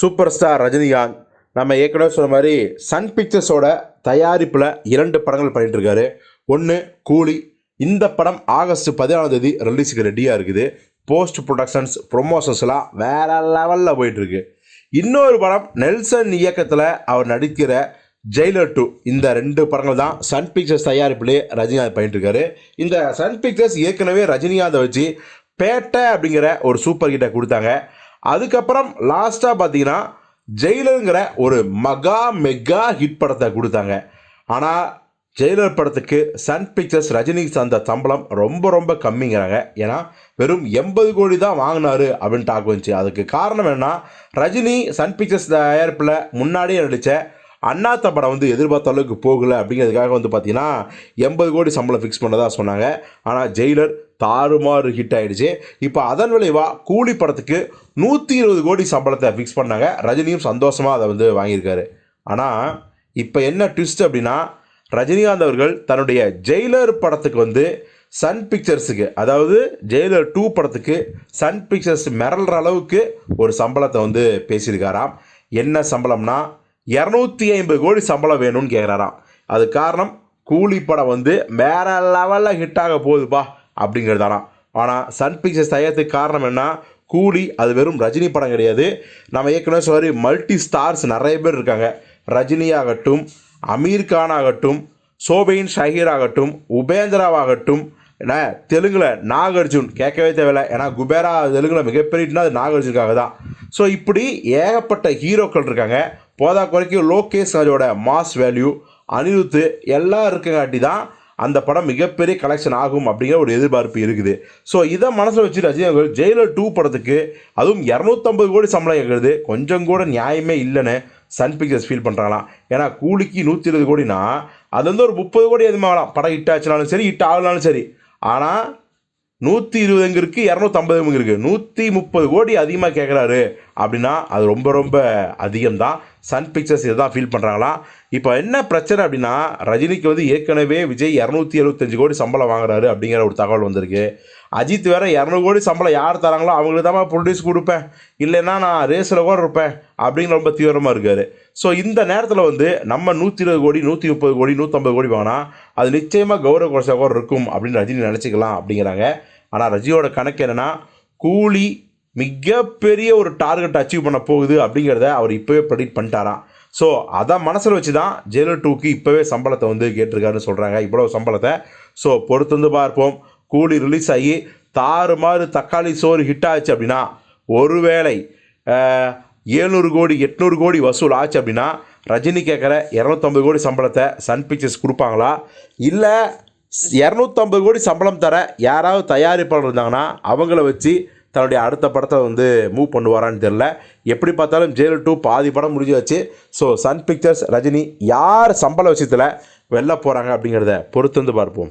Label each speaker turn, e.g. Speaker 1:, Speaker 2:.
Speaker 1: Super star Rajinikanth. நம்ம ஏற்கனவே சொன்ன மாதிரி சன் பிக்சர்ஸோட தயாரிப்பில் இரண்டு படங்கள் பண்ணிட்டு ஒன்று கூலி. இந்த படம் ஆகஸ்ட் பதினாலாம் தேதி ரிலீஸுக்கு ரெடியாக இருக்குது. போஸ்ட் ப்ரொடக்ஷன்ஸ் ப்ரொமோஷன்ஸ்லாம் வேற லெவலில் போயிட்டுருக்கு. இன்னொரு படம் நெல்சன் இயக்கத்தில் அவர் நடிக்கிற ஜெயிலர் டூ இந்த ரெண்டு படங்கள் தான் சன் பிக்சர்ஸ் தயாரிப்பிலே ரஜினிகாந்த் பண்ணிட்டுருக்காரு இந்த சன் பிக்சர்ஸ் ஏற்கனவே ரஜினிகாந்தை வச்சு பேட்டை அப்படிங்கிற ஒரு சூப்பர் ஹிட்டை கொடுத்தாங்க. அதுக்கப்புறம் லாஸ்ட்டாக பார்த்தீங்கன்னா ஜெயிலருங்கிற ஒரு மகா மெகா ஹிட் படத்தை கொடுத்தாங்க. ஆனால் ஜெயிலர் படத்துக்கு சன் பிக்சர்ஸ் ரஜினிக்கு அந்த சம்பளம் ரொம்ப ரொம்ப கம்மிங்கிறாங்க. ஏன்னா வெறும் எண்பது கோடி தான் வாங்கினாரு அப்படின்னு டாக் வந்துச்சு. அதுக்கு காரணம் என்ன ரஜினி சன் பிக்சர்ஸ் தயாரிப்பில் முன்னாடியே நடித்த அண்ணாத்த படம் வந்து எதிர்பார்த்த அளவுக்கு போகலை அப்படிங்கிறதுக்காக வந்து பார்த்தீங்கன்னா எண்பது கோடி சம்பளம் ஃபிக்ஸ் பண்ணதாக சொன்னாங்க. ஆனால் ஜெயிலர் தாறுமாறு ஹிட் ஆகிடுச்சு இப்போ அதன் விளைவாக கூலி படத்துக்கு நூற்றி இருபது கோடி சம்பளத்தை ஃபிக்ஸ் பண்ணாங்க. ரஜினியும் சந்தோஷமாக அதை வந்து வாங்கியிருக்காரு. ஆனால் இப்போ என்ன ட்விஸ்ட் அப்படின்னா ரஜினிகாந்த் அவர்கள் தன்னுடைய ஜெயிலர் படத்துக்கு வந்து சன் பிக்சர்ஸுக்கு அதாவது ஜெயிலர் டூ படத்துக்கு சன் பிக்சர்ஸ் மிரள்ற அளவுக்கு ஒரு சம்பளத்தை வந்து பேசியிருக்காராம். என்ன சம்பளம்னா இரநூத்தி ஐம்பது கோடி சம்பளம் வேணும்னு கேட்குறாராம் அது காரணம் கூலி படம் வந்து வேற லெவலில் ஹிட் ஆக போகுதுப்பா அப்படிங்கிறதானாம் ஆனால் சன் பிக்சர்ஸ் தயாரத்துக்கு காரணம் என்ன? கூலி அது வெறும் ரஜினி படம் கிடையாது. நம்ம ஏற்கனவே சொல்லி மல்டி ஸ்டார்ஸ் நிறைய பேர் இருக்காங்க. ரஜினி ஆகட்டும் அமீர் கான் ஆகட்டும் சோபையின் ஷஹீர் ஆகட்டும் உபேந்திராவாகட்டும் என்ன தெலுங்கில் நாகார்ஜுன் கேட்கவே தேவையில்லை. ஏன்னா குபேரா தெலுங்கில் மிகப்பெரிய அது நாகார்ஜுனுக்காக தான் ஸோ இப்படி ஏகப்பட்ட ஹீரோக்கள் இருக்காங்க. போதா குறைக்கும் லோகேஷ் ராஜோட மாஸ் வேல்யூ அனிருத்து எல்லாம் இருக்கங்காட்டி தான் அந்த படம் மிகப்பெரிய கலெக்ஷன் ஆகும் அப்படிங்கிற ஒரு எதிர்பார்ப்பு இருக்குது. ஸோ இதை மனசில் வச்சு ரஜினி அவர்கள் ஜெயிலர் டூ படத்துக்கு அதுவும் இரநூத்தம்பது கோடி சம்பளம் கேட்குறது கொஞ்சம் கூட நியாயமே இல்லைன்னு சன் பிக்சர்ஸ் ஃபீல் பண்ணுறாங்களாம் ஏன்னா கூலிக்கு நூற்றி இருபது கோடினா அது வந்து ஒரு முப்பது கோடி எதுமாகலாம் படம் ஹிட் ஆச்சுனாலும் சரி ஹிட் ஆகலாலும் சரி. ஆனால் நூற்றி இருபதுங்க இருக்குது இரநூத்தம்பதுங்க இருக்குது நூற்றி முப்பது கோடி அதிகமாக கேட்குறாரு அப்படின்னா அது ரொம்ப ரொம்ப அதிகம்தான். சன் பிக்சர்ஸ் இதை தான் ஃபீல் பண்ணுறாங்களாம் இப்போ என்ன பிரச்சனை அப்படின்னா ரஜினிக்கு வந்து ஏற்கனவே விஜய் இரநூத்தி எழுபத்தஞ்சு கோடி சம்பளம் வாங்குறாரு அப்படிங்கிற ஒரு தகவல் வந்திருக்கு. அஜித் வேற இரநூறு கோடி சம்பளம் யார் தராங்களோ அவங்களுக்கு தான் ப்ரொடியூஸ் கொடுப்பேன். இல்லைன்னா நான் ரேஸில் கூட இருப்பேன். அப்படிங்கிற ரொம்ப தீவிரமாக இருக்கார். ஸோ இந்த நேரத்தில் வந்து நம்ம நூற்றி இருபது கோடி நூற்றி முப்பது கோடி நூற்றம்பது கோடி வாங்கினா அது நிச்சயமாக கௌரவ குறைச்சா கூட இருக்கும் அப்படின்னு ரஜினி நினச்சிக்கலாம் அப்படிங்கிறாங்க. ஆனால் ரஜினியோட கணக்கு என்னென்னா கூலி மிகப்பெரிய ஒரு டார்கெட் அச்சீவ் பண்ண போகுது அப்படிங்கிறத அவர் இப்போவே ப்ரெடிக்ட் பண்ணிட்டாராம். ஸோ அதை மனசில் வச்சு தான் ஜெயிலர் டூக்கு இப்போவே சம்பளத்தை வந்து கேட்டிருக்காருன்னு சொல்கிறாங்க இவ்வளோ சம்பளத்தை. ஸோ பொறுத்து வந்து பார்ப்போம். கூலி ரிலீஸ் ஆகி தாறுமாறு தக்காளி சோறு ஹிட் ஆச்சு அப்படின்னா ஒருவேளை ஏழ்நூறு கோடி எட்நூறு கோடி வசூல் ஆச்சு அப்படின்னா ரஜினி கேட்குற இரநூத்தம்பது கோடி சம்பளத்தை சன் பிக்சர்ஸ் கொடுப்பாங்களா? இல்லை இரநூத்தம்பது கோடி சம்பளம் தர யாராவது தயாரிப்பாளர் இருந்தாங்கன்னா அவங்கள வச்சு தன்னுடைய அடுத்த படத்தை வந்து மூவ் பண்ணுவாரான்னு தெரில எப்படி பார்த்தாலும் ஜெயில் டூ பாதி படம் முடிஞ்சாச்சு ஸோ சன் பிக்சர்ஸ் ரஜினி யார் சம்பள விஷயத்தில் வெளில போகிறாங்க அப்படிங்கிறத பொறுத்து வந்து பார்ப்போம்.